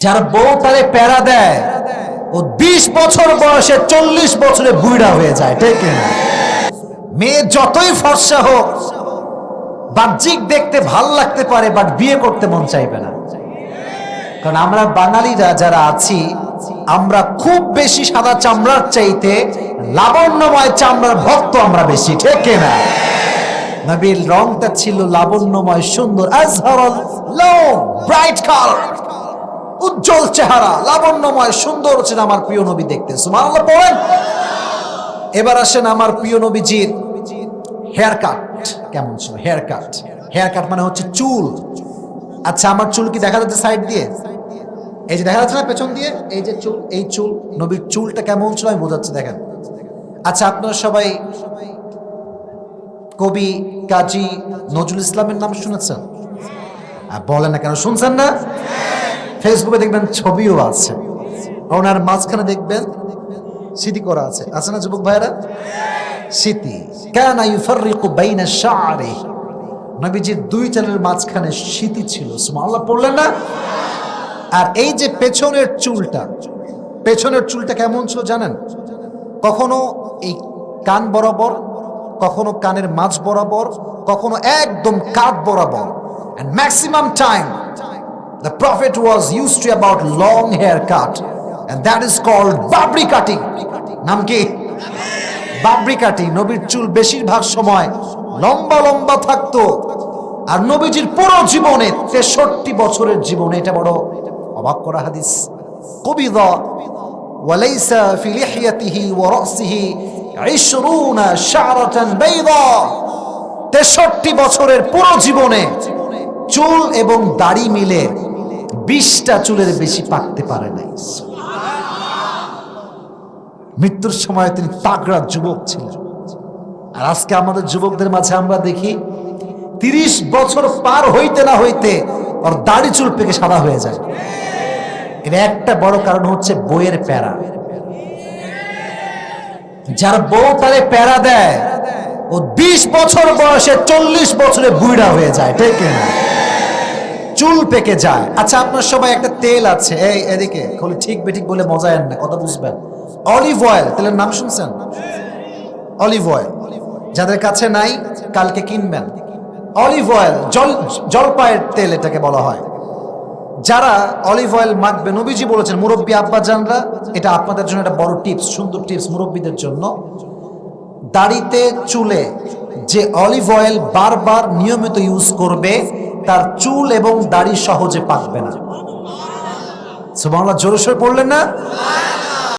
যার বউ তারে প্যারা দেয়, ও বিশ বছর বয়সে চল্লিশ বছরে বুইড়া হয়ে যায়, ঠিক মেয়ে যতই ফর্সা হোক, বাহ্যিক দেখতে ভালো লাগতে পারে বাট বিয়ে করতে মন চাইবে না। কারণ আমরা বাঙালিরা যারা আছি, আমরা খুব বেশি সাদা চামড়ার চাইতে লাবণ্যময় চামড়ার ভক্ত আমরা বেশি, ঠিক না? নবীর রংটা ছিল লাবণ্যময় সুন্দর ব্রাইট কালার উজ্জ্বল চেহারা, লাবণ্যময়, সুন্দর ছিল আমার প্রিয় নবী দেখতে। সুবহানাল্লাহ, পড়েন? এবার আসেন আমার প্রিয় নবীজির হেয়ার কাট কেমন ছিল? হেয়ার কাট হেয়ার কাট মানে হচ্ছে চুল। আচ্ছা আমার চুল কি দেখা যাচ্ছে সাইড দিয়ে? এই যে দেখা যাচ্ছে না পেছন দিয়ে? এই যে চুল, এই চুল, নবীর চুলটা কেমন ছিল আমি বোঝাচ্ছি, দেখেন। আচ্ছা আপনারা সবাই কবি কাজী নজরুল ইসলামের নাম শুনেছেন? বলেন না কেন, শুনছেন না? ফেসবুকে দেখবেন ছবিও আছে। ওনার মাঝখানে দেখবেন স্মৃতি করা আছে। আছে না, যুবক ভাইরা স্মৃতি কেন নবীজির দুই চালের মাঝখানে স্মৃতি ছিল। সুবহানাল্লাহ, পড়লেন না? আর এই যে পেছনের চুলটা পেছনের চুলটা কেমন ছিল জানেন? কখনো এই কান বরাবর, কখনো কানের মাঝ বরাবর, কখনো একদম কাঁধ বরাবর। And maximum time The Prophet was used to about long haircut and that is called babri cutting. নাম কি বাবরি কাটি নবীর চুল বেশিরভাগ সময় লম্বা লম্বা থাকতো। আর নবীজির পুরো জীবনে তেষট্টি বছরের জীবনে এটা বড় অবাক করা হাদিস। কবিদ ওয়ালাইসা ফি লিহিয়াতিহি ওয়া রাসিহি 20 শারাতান বাইদা। 63 বছরের পুরো জীবনে চুল এবং দাড়ি মিলে বিশটা চুলের বেশি পাকতে পারে নাই। মৃত্যুর সময় তিনি তাগড়া যুবক ছিলেন। আর আজকে আমাদের যুবকদের মাঝে আমরা দেখি, তিরিশ বছর পার হইতে না হইতে ওর দাড়ি চুল পেকে সাদা হয়ে যায়। এর একটা বড় কারণ হচ্ছে বইয়ের প্যারা। যার বউ তারে প্যারা দেয়, ও বিশ বছর বয়সে চল্লিশ বছরে বুইড়া হয়ে যায়, ঠিক না চুল পেকে যায়। আচ্ছা আপনার সবাই একটা তেল আছে। এই, এদিকে, খোলে ঠিক বেঠিক বলে মজা এন না, কথা বুঝবেন। অলিভ অয়েল, তেলের নাম শুনছেন? Olive oil. যাদের কাছে নাই, কালকে কিনবেন। অলিভ অয়েল, জল, জলপাইয়ের তেল এটাকে বলা হয়। যারা অলিভ অয়েল মাখবে, নবীজি বলেছেন, মুরব্বী আব্বা জানরা এটা আপনাদের জন্য একটা বড় টিপস, সুন্দর টিপস মুরব্বীদের জন্য। দাড়িতে, চুলে যে অলিভ অয়েল বারবার নিয়মিত ইউজ করবে তার চুল এবং দাড়ি সহজে পাকবে না। সুবহানাল্লাহ জোরে সরে পড়লেন না?